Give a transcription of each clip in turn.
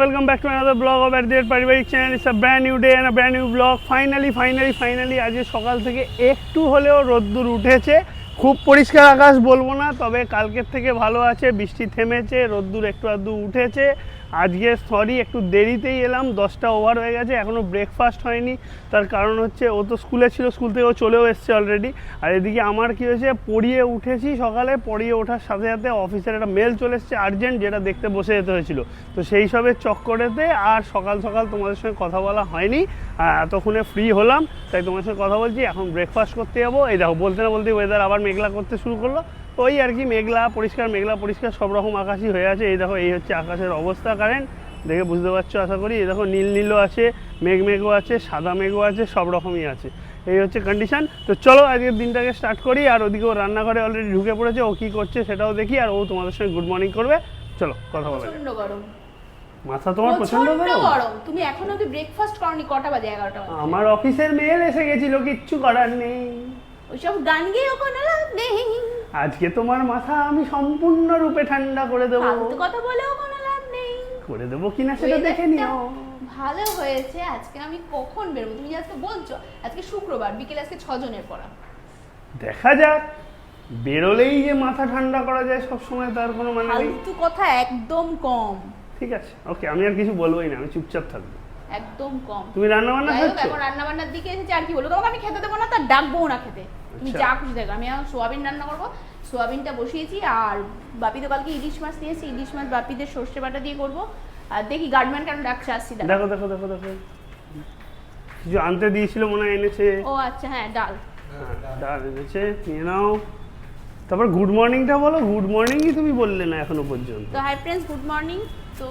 welcome back to another vlog of Ardiyat পারিবারিক channel it's a brand new day and brand new vlog finally finally finally আজ সকাল থেকে একটু হলেও রোদ্দুর উঠেছে। খুব পরিষ্কার আকাশ বলব না, তবে কালকের থেকে ভালো আছে, বৃষ্টি থেমেছে, রোদ্দুর একটু আধটু উঠেছে। আজকে সরি একটু দেরিতেই এলাম, দশটা ওভার হয়ে গেছে এখনও ব্রেকফাস্ট হয়নি। তার কারণ হচ্ছে, ও তো স্কুলে ছিল স্কুল থেকে ও চলেও এসছে অলরেডি আর এদিকে আমার কী হয়েছে, পড়িয়ে উঠেছি সকালে, পড়িয়ে ওঠার সাথে সাথে অফিসের একটা মেল চলে এসছে আর্জেন্ট যেটা দেখতে বসে যেতে হয়েছিল। তো সেই সবের চক্করেতে আর সকাল সকাল তোমাদের সঙ্গে কথা বলা হয়নি। এতক্ষণে ফ্রি হলাম, তাই তোমার সঙ্গে কথা বলছি, এখন ব্রেকফাস্ট করতে যাব। এই দেখো, বলতে না বলতে ওয়েদার আবার মেঘলা করতে শুরু করল। ওই আর কি মেঘলা পরিষ্কার মেঘলা পরিষ্কার সব রকম আকাশই হয়ে আছে। এই দেখো এই হচ্ছে আকাশের অবস্থা কারেন্ট দেখে বুঝতে পারছ আশা করি। এই দেখো নীল নীলও আছে মেঘ মেঘও আছে সাদা মেঘও আছে সব রকমই আছে। এই হচ্ছে কন্ডিশন তো চলো আজকের দিনটাকে স্টার্ট করি। আর ওদিকে ও রান্নাঘরে অলরেডি ঢুকে পড়েছে ও কী করছে সেটাও দেখি আর ও তোমাদের সঙ্গে গুড মর্নিং করবে। চলো কথা বলা গরম। মাথা তোমার পছন্দ প্রচণ্ড গরম? তুমি এখনও ব্রেকফাস্ট করনি কটা বাজে? এগারোটা বাজে। আমার অফিসের মেল এসে গেছিল কিচ্ছু করার নেই। ওইসব গান গেয়েও কোনো লাভ নেই। আজকে তোমার মাথা আমি সম্পূর্ণরূপে ঠান্ডা করে দেবো। ফালতু কথা বলেও কোনো লাভ নেই। করে দেবো কিনা সেটা দেখে নিও। ভালো হয়েছে আজকে আমি কখন বেরোবো? তুমি আজকে বলছো আজকে শুক্রবার বিকেলে আজকে ছজনের পড়া। দেখা যাক বেরোলেই যে মাথা ঠান্ডা করা যায় সব সময় তার কোনো মানে নেই। ফালতু কথা একদম কম। ঠিক আছে ওকে আমি আর কিছু বলবোই না আমি চুপচাপ থাকব। একদম কম। তুমি রান্না বান্না করছ? এখন রান্না বান্নার দিকে এসেছি আর কি বলব? তোমাকে আমি খেতে দেবো না তার ডাকবো না খেতে। তুমি আচ্ছা। যা খুশি দেখো আমি এখন সোয়াবিন রান্না করব। সোয়াবিনটা বসিয়েছি আর বাপি তো কালকে ইলিশ মাছ নিয়েছি ইলিশ মাছ বাপিদের সর্ষে বাটা দিয়ে করব। আর দেখি গার্ডম্যান কেন ডাকছে আসছি দেখো দেখো দেখো দেখো। কিছু আনতে দিয়েছিল মনে হয় এনেছে। ও আচ্ছা হ্যাঁ ডাল। হ্যাঁ, ডাল এনেছে নিয়ে নাও। তারপর গুড মর্নিংটা বলো। গুড মর্নিংই তুমি বললে না এখনও পর্যন্ত। তো হাই ফ্রেন্ডস গুড মর্নিং তো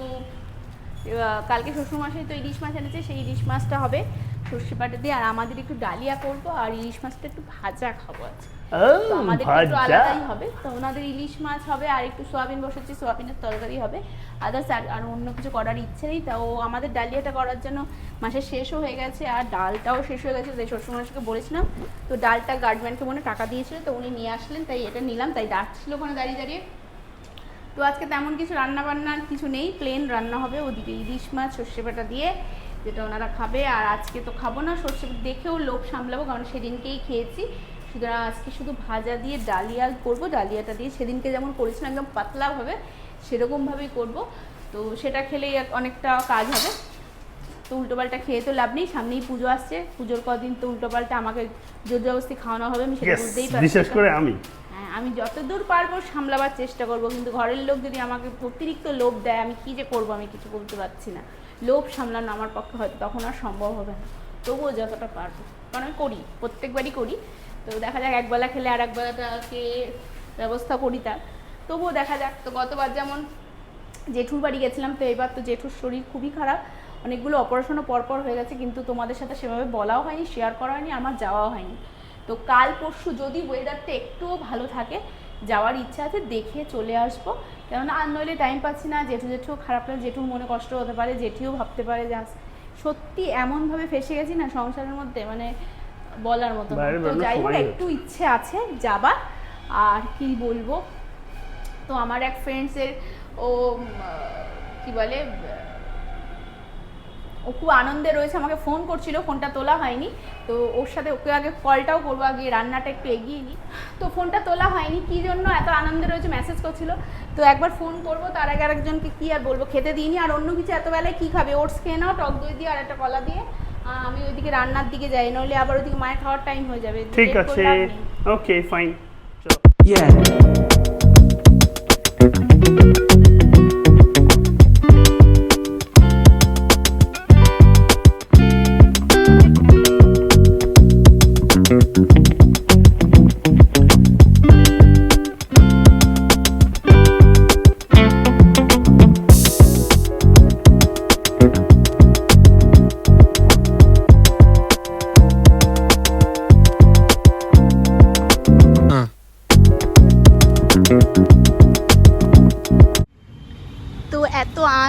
কালকে শ্বশুরমশাই তো ইলিশ মাছ এনেছে সেই ইলিশ মাছটা হবে। সর্ষে বাটা দিয়ে আর আমাদের একটু ডালিয়া করব আর ইলিশ মাছটা একটু ভাজা খাব আজকে। আমাদের একটু আলাদাই হবে। তো ওনাদের ইলিশ মাছ হবে আর একটু সোয়াবিন বসেছি সোয়াবিনের তরকারি হবে। আদার্স আর আর অন্য কিছু করার ইচ্ছে নেই। তা ও আমাদের ডালিয়াটা করার জন্য মাসের শেষও হয়ে গেছে আর ডালটাও শেষ হয়ে গেছে। তাই শ্বশুরমশাইকে বলেছিলাম তো ডালটা গার্ডম্যানকে মনে টাকা দিয়েছিল তো উনি নিয়ে আসলেন তাই এটা নিলাম তাই ডাকছিল ওখানে দাঁড়িয়ে দাঁড়িয়ে। তো আজকে তেমন কিছু রান্না বান্নার কিছু নেই প্লেন রান্না হবে। ওদিকে ইলিশ মাছ সর্ষে বাটা দিয়ে যেটা ওনারা খাবে আর আজকে তো খাব না সর্ষে দেখেও লোভ সামলাবো কারণ সেদিনকেই খেয়েছি। সুতরাং আজকে শুধু ভাজা দিয়ে ডালিয়া করব ডালিয়াটা দিয়ে সেদিনকে যেমন করেছিলাম একদম পাতলাভাবে সেরকমভাবেই করব। তো সেটা খেলেই অনেকটা কাজ হবে। তো উল্টোপাল্টা খেয়ে তো লাভ নেই সামনেই পুজো আসছে। পুজোর কদিন তো উল্টোপাল্টা আমাকে জোর জবরদস্তি খাওয়ানো হবে আমি সেটা বুঝতেই পারছি বিশেষ করে আমি। হ্যাঁ আমি যতদূর পারব সামলাবার চেষ্টা করব কিন্তু ঘরের লোক যদি আমাকে অতিরিক্ত লোভ দেয় আমি কী যে করব আমি কিছু বলতে পারছি না। লোভ সামলানো আমার পক্ষে হয়তো তখন আর সম্ভব হবে না। তবুও যতটা পারব। কারণ আমি করি, প্রত্যেকবারই করি। তো দেখা যাক, একবেলা খেলে আর একবেলাটাকে ব্যবস্থা করি তার। তবুও দেখা যাক, তো গতবার যেমন জেঠুর বাড়ি গেছিলাম, তো এবার তো জেঠুর শরীর খুবই খারাপ। অনেকগুলো অপারেশনও পরপর হয়ে গেছে, কিন্তু তোমাদের সাথে সেভাবে বলাও হয়নি শেয়ার করা হয়নি, আমার যাওয়াও হয়নি। তো কাল পরশু যদি ওয়েদারটা একটুও ভালো থাকে যাওয়ার ইচ্ছা আছে দেখে চলে আসব। কেননা আর নইলে টাইম পাচ্ছি না জেঠু জেঠু খারাপ লাগে জেঠুর মনে কষ্ট হতে পারে জেঠিও ভাবতে পারে যে সত্যি এমনভাবে ফেসে গেছি না সংসারের মধ্যে? মানে বলার মতো তো যাই হোক একটু ইচ্ছে আছে যাবার। আর কি বলব? তো আমার এক ফ্রেন্ডসের ও কি বলে ও খুব আনন্দে রয়েছে আমাকে ফোন করছিল ফোনটা তোলা হয়নি। তো ওর সাথে ওকে আগে কলটাও করব আগে রান্নাটা একটু এগিয়ে নিই। তো ফোনটা তোলা হয়নি কী জন্য এত আনন্দে রয়েছে মেসেজ করছিল। তো একবার ফোন করব তার আগে আরেকজনকে কী আর বলব খেতে দিইনি। আর অন্য কিছু এত বেলায় কী খাবে? ওটস খেয়ে নাও টক দই দিয়ে আর একটা কলা দিয়ে। আমি ওইদিকে রান্নার দিকে যাই নইলে আবার ওইদিকে মায়ের খাওয়ার টাইম হয়ে যাবে। ঠিক আছে। ওকে ফাইন চলো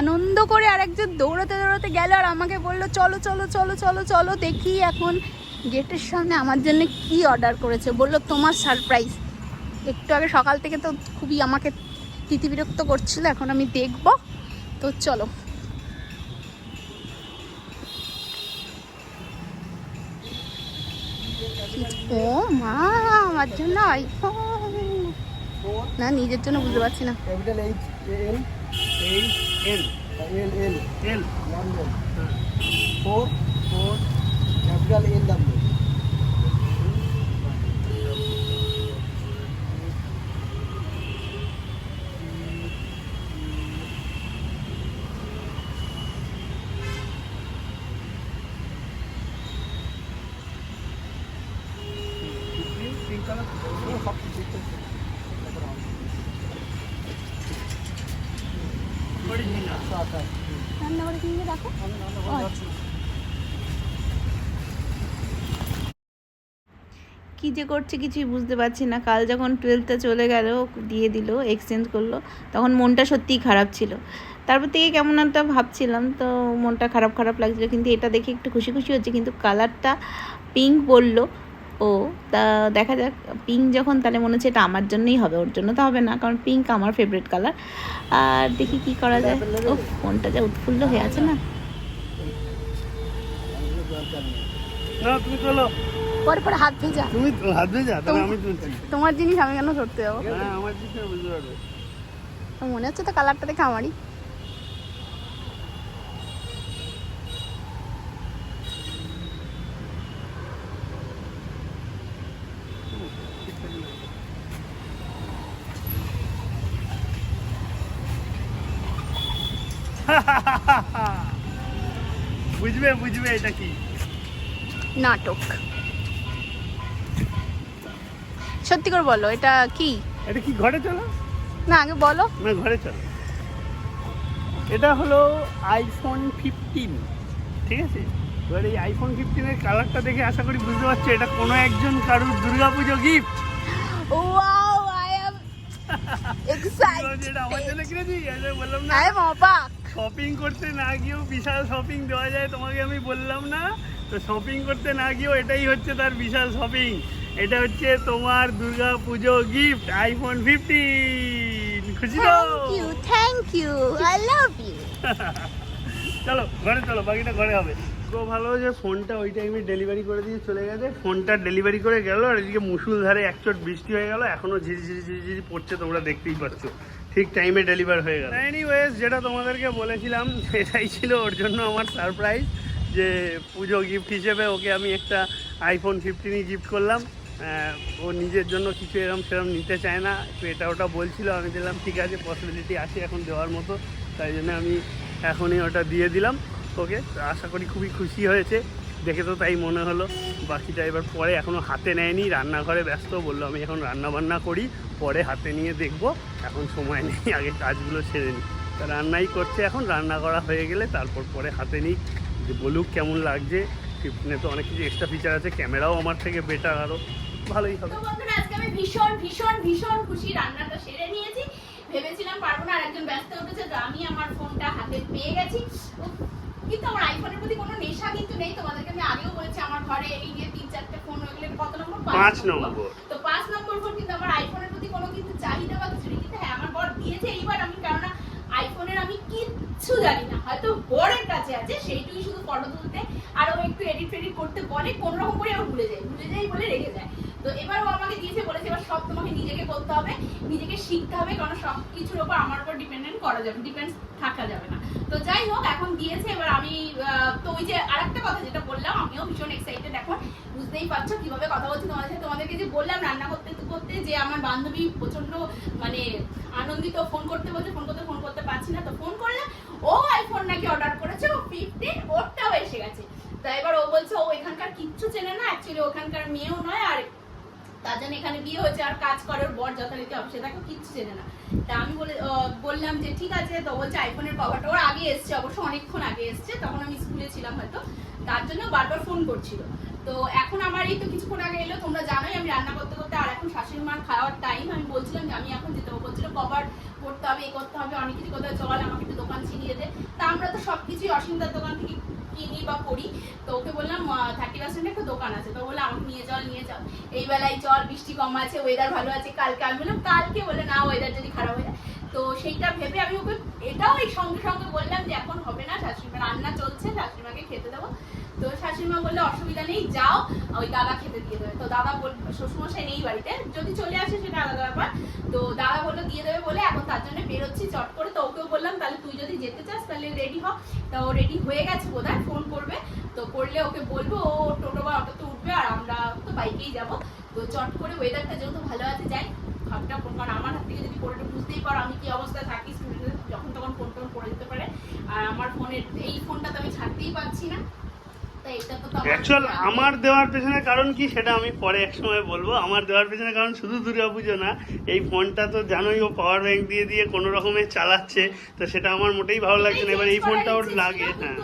আনন্দ করে আরেকজন দৌড়াতে দৌড়াতে গেল আর আমাকে বলল, চলো চলো চলো চলো চলো, দেখি এখন গেটের সামনে আমার জন্য কি অর্ডার করেছে? বলল তোমার সারপ্রাইজ একটু আগে সকাল থেকে তো খুবই আমাকে তিতিবিরক্ত করছিল, এখন আমি দেখব। তো চলো। ও মা, আমার জন্য আইফোন না, নিজের জন্য বুঝতে পারছি না। Capital H L H L L L L London four four capital L W pink colour সব কিছু অরিজিনাল একশো আঠাশ রান্না করে কিনে রাখো কি যে করছে কিছুই বুঝতে পারছি না। কাল যখন টুয়েলভটা চলে গেল, দিয়ে দিল এক্সচেঞ্জ করল, তখন মনটা সত্যিই খারাপ ছিল। তারপর থেকে কেমন একটা ভাবছিলাম, তো মনটা খারাপ খারাপ লাগছিল, কিন্তু এটা দেখে একটু খুশি খুশি হচ্ছে, কিন্তু কালারটা পিঙ্ক বলল, ও, তা দেখা যাক পিঙ্ক যখন তাহলে মনে হচ্ছে এটা আমার জন্যই হবে, ওর জন্য তো হবে না, কারণ পিঙ্ক আমার ফেভারিট কালার আর দেখি কি করা যায়। ও মনটা যা উৎফুল্ল হয়ে আছে না। না তুমি চলো। পরে পরে হাত ভেজা তুমি হাত ভেজা তাহলে আমি তুলছি। তোমার জিনিস আমি কেন ধরতে যাব? হ্যাঁ আমার কিছু বুঝতে পারবে। মনে হচ্ছে তো কালারটা দেখে আমারই। বুঝবে বুঝবে এটা কি? নাটক। সত্যি করে বলো এটা কি? এটা কি ঘরে চলো? না আগে বলো। না ঘরে চলো। এটা হলো আইফোন ফিফটিন ঠিক আছে? এবার এই আইফোন ফিফটিনের কালারটা দেখে আশা করি বুঝতে পারছ এটা কোনো একজন কারুর Durga Puja gift wow I am এটা আমার জন্য কিনেছি বললাম না। আই অবাক। শপিং করতে না গিয়েও বিশাল শপিং দেওয়া যায় তোমাকে আমি বললাম না। তো শপিং করতে না গিয়েও এটাই হচ্ছে তার বিশাল শপিং এটা হচ্ছে তোমার দুর্গা পুজো গিফট আইফোন ফিফটিন খুশি তো? Thank you I love you চলো ঘরে চলো বাকিটা ঘরে হবে। তো ভালো যে ফোনটা ওই টাইমে ডেলিভারি করে দিয়ে চলে গেছে। ফোনটা ডেলিভারি করে গেল আর এদিকে মুসুলধারে একচোট বৃষ্টি হয়ে গেল এখনও ঝিরি ঝিরি ঝিরি ঝিরি পড়ছে তোমরা দেখতেই পাচ্ছ। ঠিক টাইমে ডেলিভার হয়ে গেল। এনিওয়েজ যেটা তোমাদেরকে বলেছিলাম সেটাই ছিল ওর জন্য আমার সারপ্রাইজ যে পুজো গিফট হিসেবে ওকে আমি একটা আইফোন ফিফটিনই গিফট করলাম। ও নিজের জন্য কিছু এরম সেরম নিতে চায় না। এটা ওটা বলছিল, আমি দিলাম ঠিক আছে পসিবিলিটি আছে এখন দেওয়ার মতো। তাই জন্য আমি এখনই ওটা দিয়ে দিলাম ওকে। আশা করি খুবই খুশি হয়েছে। দেখে তো তাই মনে হলো। বাকিটা এবার পরে এখনও হাতে নেয়নি, রান্নাঘরে ব্যস্ত। বলল, আমি এখন রান্না বান্না করি, পরে হাতে নিয়ে দেখব। এখন সময় নেই, আগে কাজগুলো সেরে নিই রান্নাই করছে এখন, রান্না করা হয়ে গেলে তারপর পরে হাতে নিই। যে বলুক কেমন লাগছে ফিফটিনে তো অনেক কিছু এক্সট্রা ফিচার আছে ক্যামেরাও আমার থেকে বেটার আরও ভালোই হবে। বন্ধুরা আজকে আমি ভীষণ ভীষণ ভীষণ খুশি রান্নাটা সেরে নিয়েছি। ভেবেছিলাম পারব না আর একজন ব্যস্ত উঠেছে তো আমি আমার ফোনটা হাতে পেয়ে গেছি। কিন্তু আমার আইফোনের প্রতি কোনো নেশা কিন্তু নেই তোমাদেরকে আমি আগেও বলেছি আমার ঘরে এই যে তিন চারটে ফোন ওইগুলো কত নম্বর পাঁচ নম্বর। তো পাঁচ নম্বর ফোন কিন্তু আমার আইফোনের প্রতি কোনো কিন্তু চাহিদা বা কিছু নেই কিন্তু হ্যাঁ আমার বর দিয়েছে এইবার আমি কেননা আইফোনের আমি কিচ্ছু জানি না। হয়তো বরের কাছে আছে, সেইটুকুই শুধু ফটো তুলতে আর একটু এডিট ফেডিট করতে বলে কোন রকম করে ও ভুলে যায়। ভুলে যাই বলে রেখে যায়। তো এবার ও আমাকে দিয়েছে সব তোমাকে নিজেকে করতে হবে, নিজেকে শিখতে হবে, কারণ সব কিছুর ওপর আমার উপর ডিপেন্ডেন্ট করা যাবে ডিপেন্ড থাকা যাবে না। তো যাই হোক, এখন দিয়েছে, এবার আমি তো ওই যে আরেকটা কথা যেটা বললাম, আমিও ভীষণ এক্সাইটেড এখন, বুঝতেই পারছ কীভাবে কথা বলছি তোমাদের সাথে। তোমাদেরকে যে বললাম, রান্না করতে করতে, যে আমার বান্ধবী প্রচণ্ড মানে আনন্দিত ফোন করতে বলছে ফোন করতে ফোন করতে পারছি না। তো ফোন করলে ও আইফোন নাকি অর্ডার করেছে, ও ফিফটিন ওরটাও এসে গেছে। তা এবার ও বলছে, ও এখানকার কিচ্ছু চেনে না অ্যাকচুয়ালি ওখানকার মেয়েও নয়, আর তার জন্য এখানে বিয়ে হয়েছে আর কাজ করে, ওর বর যথারীতি অফিসে তাকে কিচ্ছু চেনে না। তা আমি বলে বললাম যে, ঠিক আছে। তো বলছে আইফোনের কভারটা ওর আগে এসছে, অবশ্য অনেকক্ষণ আগে এসছে, তখন আমি স্কুলে ছিলাম হয়তো। তার জন্য বারবার ফোন করছিল। তো এখন আমার এই তো কিছুক্ষণ আগে এলো, তোমরা জানোই আমি রান্না করতে করতে আর এখন শাশুড়ি মার খাওয়ার টাইম আমি বলছিলাম যে, আমি এখন যেতে হবে। বলছিল, কভার করতে হবে এই করতে হবে, অনেক কিছু করতে চল আমাকে একটু দোকান ছিনিয়ে দে। তা আমরা তো সব কিছুই অসীমদার দোকান থেকে কিনি বা করি। তো ওকে বললাম থার্টি পার্সেন্ট একটা দোকান আছে। তো বললাম আমাকে নিয়ে চল নিয়ে চল। এই বেলায় জল বৃষ্টি কম আছে ওয়েদার ভালো আছে, কালকে আমি বললাম, কালকে? বলে না ওয়েদার যদি খারাপ হয়ে যায়। তো সেইটা ভেবে আমি ওকে, এটাও এই সঙ্গে সঙ্গে বললাম যে, এখন হবে না, শাশুড়িমা রান্না চলছে, শাশুড়িমাকে খেতে দেবো। তো শাশুড়িমা বললে, অসুবিধা নেই, যাও। ওই দাদা খেতে দিয়ে দেবে। তো দাদা বল শ্বশুরমশাই নেই বাড়িতে। যদি চলে আসে সেটা আলাদা ব্যাপার। তো দাদা বলল, দিয়ে দেবে বলে এখন তার জন্য বেরোচ্ছি, চট করে তো ওকেও বললাম, তাহলে তুই যদি যেতে চাস, তাহলে রেডি হ। তা ও রেডি হয়ে গেছে বোধহয় ফোন করবে। তো করলে ওকে বলব, ও টোটো বা অটোতে উঠবে আর আমরা তো বাইকেই যাব। তো চট করে ওয়েদারটা যেহেতু ভালো আছে, যাই ভাবটা ফোন কারণ আমার হাত থেকে যদি পড়ে বুঝতেই পারো আমি কি অবস্থায় থাকি স্টুডেন্টদের যখন তখন ফোন টোন করে দিতে পারে। আর আমার ফোনের এই ফোনটা তো আমি ছাড়তেই পারছি না। অ্যাকচুয়াল আমার দেওয়ার পেছনে কারণ কি সেটা আমি পরে এক সময় বলব। আমার দেওয়ার পেছনে কারণ শুধু দুর্গা পুজো না, এই ফোনটা তো জানোই ও পাওয়ার ব্যাংক দিয়ে দিয়ে কোনো রকমে চালাচ্ছে, তো সেটা আমার মোটেই ভালো লাগছে না। এবার এই ফোনটা ওর লাগে হ্যাঁ।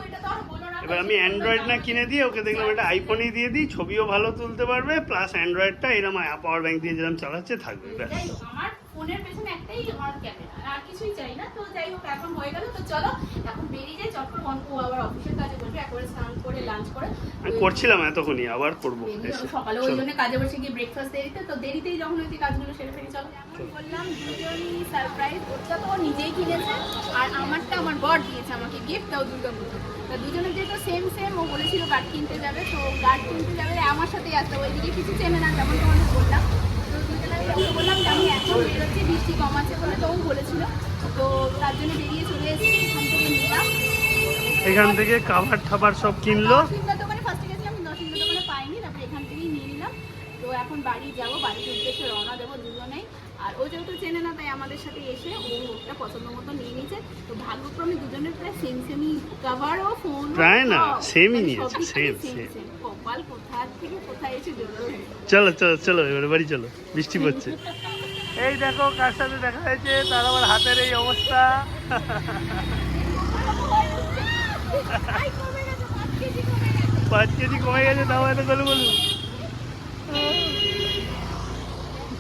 এবার আমি অ্যান্ড্রয়েড না কিনে দিয়ে ওকে দেখলাম এটা আইফোনই দিয়ে দিই, ছবিও ভালো তুলতে পারবে প্লাস অ্যান্ড্রয়েডটা এরকম পাওয়ার ব্যাংক দিয়ে যেরকম চালাচ্ছে, থাকবে, ব্যাস। ফোনের পেছনে একটাই আমার ক্যামেরা আর কিছুই চাই না। তো যাই হোক এখন হয়ে গেল। তো চলো এখন বেরিয়ে যাই। চট করে অঙ্ক আবার অফিসের কাজে বসবে একবারে স্নান করে লাঞ্চ করে। আমি করছিলাম এতক্ষণই আবার করব। সকালে ওই জন্য কাজে বসে গিয়ে ব্রেকফাস্ট দেরিতে তো দেরিতেই যখন ওই কাজগুলো সেরে ফেরি চলো। বললাম দুজনই সারপ্রাইজ ওটা তো ও নিজেই কিনেছে আর আমারটা আমার বর দিয়েছে আমাকে গিফট তাও দুর্গা পুজো তা দুজনের যেহেতু সেম সেম ও বলেছিল গার্ড কিনতে যাবে তো গার্ড কিনতে যাবে। আমার সাথেই আসতে। ওইদিকে কিছু চেনে না যেমন তোমাদের বললাম। তো বললাম যে আমি এখন বেরোচ্ছি বৃষ্টি কম আছে বলে তো ও বলেছিল। তো তার জন্য বেরিয়ে চলে এসেছি এখান থেকে নিলাম। এখান থেকে কাভার ঠাবার সব কিনলো? দোকানে ফার্স্টে গেছিলাম দশিন্দার দোকানে পাইনি তারপরে এখান থেকেই নিয়ে নিলাম। তো এখন বাড়ি যাব বাড়ির উদ্দেশ্যে রওনা দেবো দুজনেই। আর ও যেহেতু চেনে না তাই আমাদের সাথে এসে ও ওটা পছন্দ মতো নিয়ে নিয়েছে। তো ভাগ্যক্রমে দুজনের প্রায় সেম সেমই কাভার ও ফোন প্রায় না, same ই নিয়েছে, same, same. কপাল কোথা চলো চলো চলো এবারে বাড়ি চলো। বৃষ্টি পড়ছে। এই দেখো কার সাথে দেখা হয়েছে? তার আবার হাতের এই অবস্থা। পাঁচ কেজি কমে গেছে। পাঁচ কেজি কমে গেছে তাও এত গেল বলু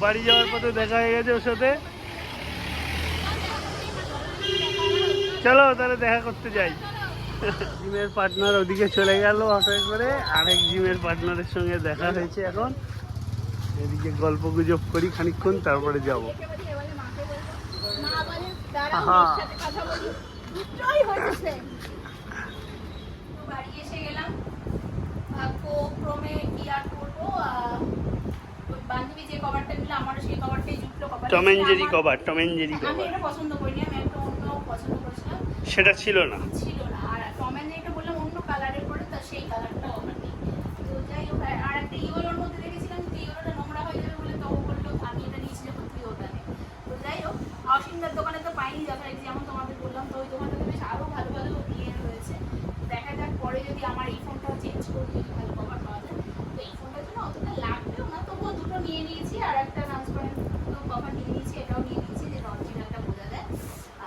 বাড়ি যাওয়ার পথে দেখা হয়ে গেছে ওর সাথে। চলো তাহলে দেখা করতে যাই। জিমের পার্টনার ওদিকে চলে গেল অটোয় করে। আরেক জিমের পার্টনারের সঙ্গে দেখা হয়েছে এখন। এদিকে গল্প গুজব করি খানিকক্ষণ তারপরে যাব। মাকে বলব, মা বলে, দাঁড়াও, আহা। মেয়ের সাথে কথা বলি। দুটোই হয়েছে। তো বাড়ি এসে গেলাম। ভাগ্যক্রমে কি আর করব, আহ, ওই বান্ধবী যে কভারটা নিল, আমারও সেই কভারটাই জুটলো। কভারটা টম অ্যান্ড জেরি আমার- কভার টম অ্যান্ড জেরি আমি কভার এটা পছন্দ করিনি, আমি একটা অন্য পছন্দ করেছিলাম। সেটা ছিল না ছিল না। আর টম অ্যান্ড জেরিটা বললাম অন্য কালারের পরে, তা সেই কালারটাও আমার নেই। তো যাই হোক, আর- আর একটা ইয়েলোর মধ্যে দেখেছিলাম, কিন্তু ইয়েলোটা নোংরা হয়ে যাবে বলে তো ও বলল, আমি এটা নিয়েছি যখন তুই ওটা নে। তো যাই হোক, অসীমদার দোকানে তো পাইনি যথারীতি যেমন তোমাদের বললাম, তো ওই দোকানটাতে বেশ আরও ভালো ভালো ইয়ে রয়েছে। দেখা যাক পরে যদি আমার এই ফোনটা চেঞ্জ করি, যদি ভালো কভার পাওয়া যায়। তো এই ফোনটার জন্য অতটা লাগবেও না, তবুও দুটো নিয়ে নিয়েছি, আর একটা transparent কভার নিয়ে নিয়েছি, এটাও নিয়ে নিয়েছি, যেটা originalটা বোঝা যায়।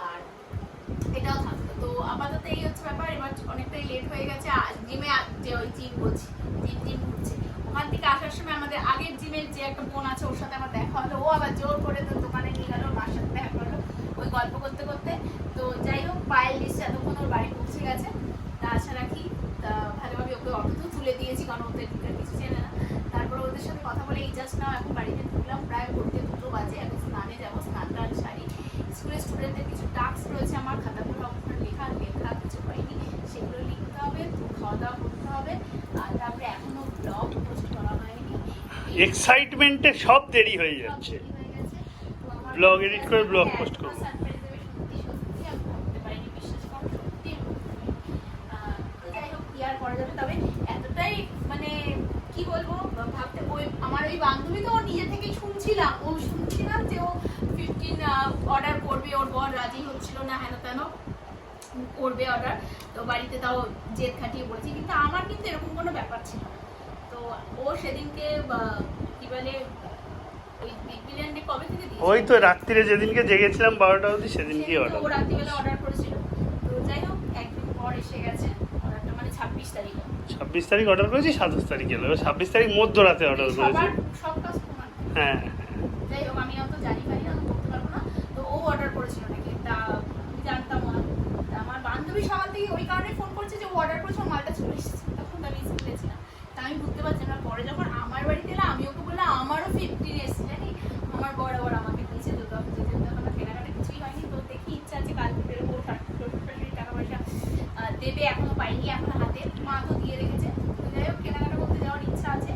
আর এটাও থাকতো তো আপাতত এই হচ্ছে ব্যাপার এবার অনেকটাই লেট হয়ে গেছে জিমে যে ওই জিম বলছি জিম জিম ঘুরছে ওখান থেকে আসার সময় আমাদের আগের জিমের যে একটা বোন আছে ওর সাথে আমার দেখা হলো ও আবার জোর করে তো দোকানে নিয়ে গেল মার সাথে দেখা করল ওই গল্প করতে করতে। তো যাই হোক পায়েল লিস্ট এতক্ষণ ওর বাড়ি পৌঁছে গেছে। তা আশা রাখি তা ভালোভাবে ওকে অটোতেও তুলে দিয়েছি কারণ ওদের কিছু চেনে না। তারপর ওদের সাথে কথা বলে এই জাস্ট নাও এখন বাড়িতে ঢুকলাম। প্রায় ঘুরতে দুটো বাজে এখন স্নানে যাব স্নান টান সারি। স্কুলের স্টুডেন্টদের কিছু টাস্ক রয়েছে আমার খাতাগুলো ওখানে লেখা লেখা কিছু হয়নি। সেগুলো লিখতে হবে তো খাওয়া দাওয়া করতে হবে আর তারপরে এখনও ব্লগ পোস্ট করা হয়নি। এক্সাইটমেন্টে সব দেরি হয়ে যাচ্ছে। Blog edit করে এত post করব। ও শুনছিলাম যে ও ফিফটিন অর্ডার করবে ওর বর রাজি হচ্ছিল না হেন তেন করবে অর্ডার তো বাড়িতে তাও জেদ খাটিয়ে কিন্তু আমার কিন্তু এরকম কোনো ব্যাপার ছিল তো ও সেদিনকে কি বলে ওই তো রাত্রিরে যেদিনকে জেগেছিলাম বারোটা অবধি সেদিনকে অর্ডার অর্ডার করেছিল। তো যাই হোক একদিন পর এসে গেছে অর্ডারটা মানে ছাব্বিশ তারিখ। ছাব্বিশ তারিখ অর্ডার করেছি সাতাশ তারিখ এলো। ছাব্বিশ তারিখ মধ্যরাতে অর্ডার করেছি। হ্যাঁ। যাই হোক আমি অত জানি পারি না বলতে পারব না। তো ও অর্ডার করেছিল নাকি? তা জানতাম না। আমার বান্ধবী সকাল থেকে ওই কারণে ফোন করছে যে ও অর্ডার করেছে পাইনি এখন হাতে, মা তো দিয়ে রেখেছে। তো যাই হোক, কেনাকাটা করতে যাওয়ার ইচ্ছা আছে,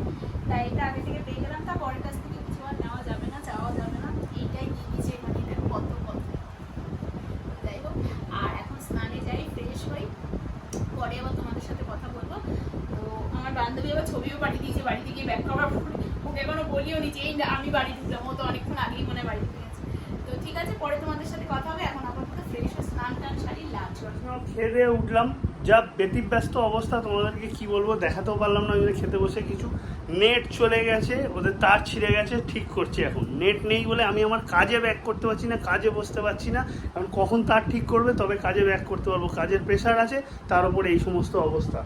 তাই এটা আগে থেকে পেয়ে গেলাম। তা পরের কাছ থেকে কিছু আর নেওয়া যাবে না যাওয়া যাবে না। এইটাই দিয়ে দিয়েছে মানে এটা কত কত যাই হোক, আর এখন স্নানে যাই ফ্রেশ হই। পরে আবার তোমাদের সাথে কথা বলব। তো আমার বান্ধবী আবার ছবিও পাঠিয়ে দিয়েছে বাড়িতে গিয়ে ব্যাক কভার ওকে এখনও বলিও নি যে, এই আমি বাড়ি ঢুকলাম। ও তো অনেকক্ষণ আগেই মনে বাড়ি ঢুকে গেছে। তো ঠিক আছে, পরে তোমাদের সাথে কথা হবে। এখন আপাতত ফ্রেশ স্নান টান সারি, লাঞ্চ খেয়ে উঠলাম। যা ব্যতিব্যস্ত অবস্থা, তোমাদেরকে কি বলব, দেখাতেও পারলাম না খেতে বসে কিছু। নেট চলে গেছে, ওদের তার ছিঁড়ে গেছে, ঠিক করছে এখন। নেট নেই বলে আমি আমার কাজে ব্যাক করতে পারছি না, কাজে বসতে পারছি না। কারণ কখন তার ঠিক করবে, তবে কাজে ব্যাক করতে পারব। কাজের প্রেশার আছে, তার উপরে এই সমস্ত অবস্থা।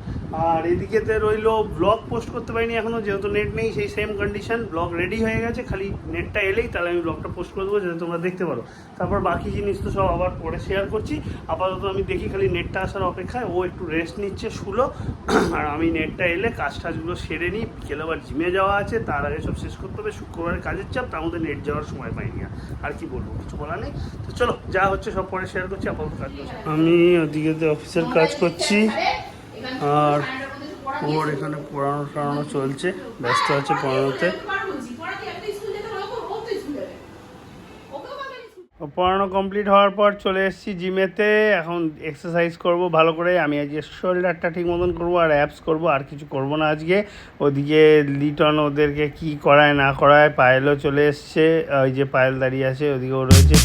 আর এদিকেতে রইল ব্লগ পোস্ট করতে পারিনি এখনও যেহেতু নেট নেই, সেই সেম কন্ডিশন ব্লগ রেডি হয়ে গেছে, খালি নেটটা এলেই তাহলে আমি ব্লগটা পোস্ট করে দেবো, যাতে তোমরা দেখতে পারো। তারপর বাকি জিনিস তো সব আবার পরে শেয়ার করছি। আপাতত আমি দেখি খালি নেটটা আসার অপেক্ষায়, ও একটু রেস্ট নিচ্ছে, শুলো। আর আমি নেটটা এলে কাজ টাজগুলো সেরে নিই। বিকেলে আবার জিমে যাওয়া আছে, তার আগে সব শেষ করতে হবে। শুক্রবারের কাজের চাপ, তার মধ্যে নেট যাওয়ার সময় পাইনি আর। আর কি বলব কিছু বলার নেই? তো চলো যা হচ্ছে সব পরে শেয়ার করছি আপাতত কাজ করছি। আমি ওদিকে অফিসের কাজ করছি আর ওর এখানে পড়ানো টড়ানো চলছে ব্যস্ত আছে পড়ানোতে। পড়ানো কমপ্লিট হওয়ার পর চলে এসেছি জিমেতে এখন এক্সারসাইজ করব, ভালো করে। আমি আজকে শোল্ডারটা ঠিক মতন করব আর অ্যাপস করব, আর কিছু করব না আজকে। ওদিকে লিটন ওদেরকে কি করায় না করায় পায়েলও চলে এসছে। ওই যে পায়েল দাঁড়িয়ে আছে, ওদিকেও রয়েছে।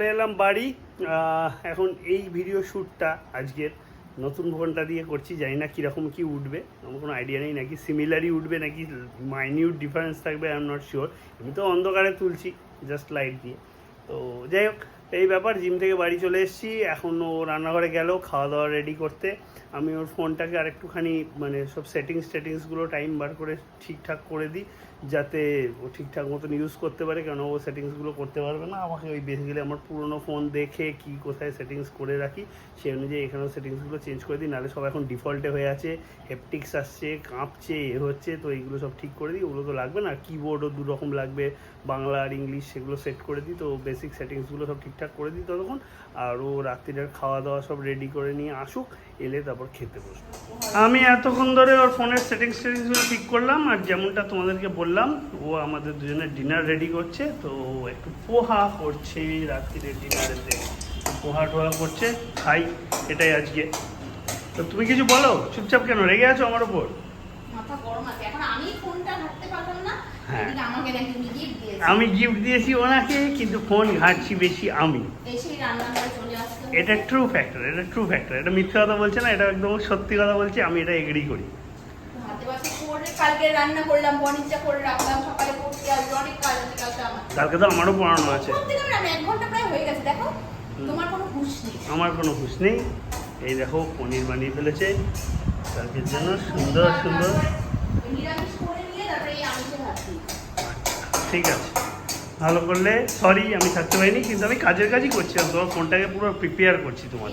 চলে এলাম বাড়ি। এখন এই ভিডিও শ্যুটটা আজকের নতুন ফোনটা দিয়ে করছি, জানি না কীরকম কি উঠবে। আমার কোনো আইডিয়া নেই, নাকি সিমিলারই উঠবে, নাকি মাইনিউট ডিফারেন্স থাকবে আই এম নট শিওর আমি তো অন্ধকারে তুলছি জাস্ট লাইট দিয়ে। তো যাই হোক, এই ব্যাপার জিম থেকে বাড়ি চলে এসেছি। এখন ও রান্নাঘরে গেল, খাওয়া দাওয়া রেডি করতে। আমি ওর ফোনটাকে আরেকটুখানি মানে সব সেটিংস টেটিংসগুলো টাইম বার করে ঠিকঠাক করে দিই। যাতে ও ঠিকঠাক মতন ইউজ করতে পারে, কেন ও সেটিংসগুলো করতে পারবে না। আমাকে ওই বেসিক্যালি আমার পুরোনো ফোন দেখে কি কোথায় সেটিংস করে রাখি সেই অনুযায়ী এখানেও সেটিংসগুলো চেঞ্জ করে দিই, নাহলে সব এখন ডিফল্টে হয়ে আছে হেপটিক্স আসছে, কাঁপছে, এ হচ্ছে, তো এইগুলো সব ঠিক করে দিই, ওগুলো তো লাগবে না। কিবোর্ডও দু রকম লাগবে, বাংলা আর ইংলিশ সেগুলো সেট করে দিই, তো বেসিক সেটিংসগুলো সব ঠিকঠাক করে দিই ততক্ষণ। আর ও রাত্রিটার খাওয়া দাওয়া সব রেডি করে নিয়ে আসুক এলে তারপর খেতে বসবো। আমি এতক্ষণ ধরে ওর ফোনের সেটিংস টেটিংসগুলো ঠিক করলাম আর যেমনটা তোমাদেরকে বললাম ও আমাদের দুজনের ডিনার রেডি করছে তো একটু পোহা করছে রাত্রিরের ডিনারের দিকে পোহা টোহা করছে খাই এটাই আজকে। তো তুমি কিছু বলো চুপচাপ কেন রেগে আছো আমার এখন আমি হ্যাঁ। গিফট আমি গিফট দিয়েছি ওনাকে কিন্তু ফোন ঘাটছি বেশি আমি। চলে হবে। এটা ট্রু ফ্যাক্টর এটা ট্রু ফ্যাক্টর এটা মিথ্যে কথা বলছে না এটা একদম সত্যি কথা বলছি আমি এটা এগ্রি করি। কালকে তো আমারও পড়ানো আছে। আমি এক ঘণ্টা প্রায় হয়ে গেছে দেখো তোমার কোনো হুঁশ নেই। আমার কোনো হুঁশ নেই। এই দেখো পনির বানিয়ে ফেলেছে। কালকের জন্য সুন্দর সুন্দর। দিই ঠিক আছে। ভালো করলে সরি আমি থাকতে পারিনি কিন্তু আমি কাজের কাজই করছিলাম তোমার ফোনটাকে পুরো প্রিপেয়ার করছি তোমার।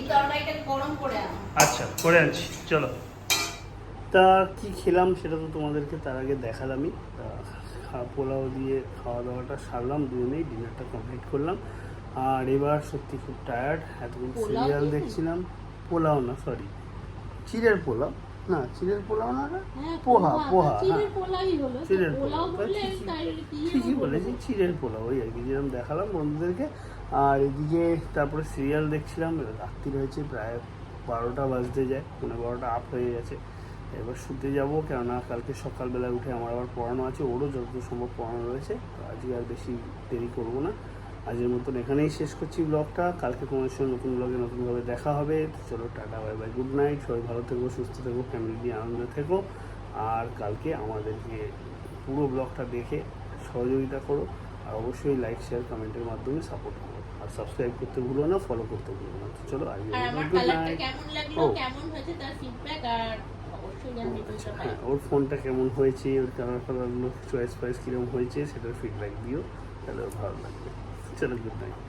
আচ্ছা করে আনছি চলো। তা কি খেলাম সেটা তো তোমাদেরকে তার আগে দেখালামই। তা পোলাও দিয়ে খাওয়া দাওয়াটা সারলাম দুজনেই ডিনারটা কমপ্লিট করলাম। আর এবার সত্যি খুব টায়ার্ড এতক্ষণ সিরিয়াল দেখছিলাম। পোলাও না সরি চিড়ের পোলাও। না চিড়ের পোলাও না হ্যাঁ, পোহা পোহা চিড়ের হ্যাঁ। পোলাই হলো চিড়ের পোলাও ঠিকই- বলেছি চিড়ের পোলাও ওই আর কি যেরকম দেখালাম বন্ধুদেরকে। আর এদিকে তারপরে সিরিয়াল দেখছিলাম রাত্রি হয়েছে প্রায় বারোটা বাজতে যায় মানে বারোটা আপ হয়ে গেছে। এবার শুতে যাব কেননা কালকে সকালবেলা উঠে আমার আবার পড়ানো আছে ওরও যতদূর সম্ভব পড়ানো রয়েছে আজকে আর বেশি দেরি করব না। আজকের মতন এখানেই শেষ করছি ব্লগটা। কালকে তোমার সঙ্গে নতুন ব্লগে নতুনভাবে দেখা হবে। চলো tata bye bye good night. সবাই ভালো থেকো সুস্থ থেকো ফ্যামিলি নিয়ে আনন্দে থেকো। আর কালকে আমাদেরকে পুরো ব্লগটা দেখে সহযোগিতা করো। আর অবশ্যই লাইক শেয়ার কমেন্টের মাধ্যমে সাপোর্ট করো। আর সাবস্ক্রাইব করতে ভুলো না ফলো করতে ভুলো না। তো চলো আজকে গুড নাইট ও। হ্যাঁ ওর ফোনটা কেমন হয়েছে ওর ফালারগুলো চয়েস ফয়েস কীরকম হয়েছে সেটার ফিডব্যাক দিও। তাহলে ভালো লাগবে। চলো গুড নাইট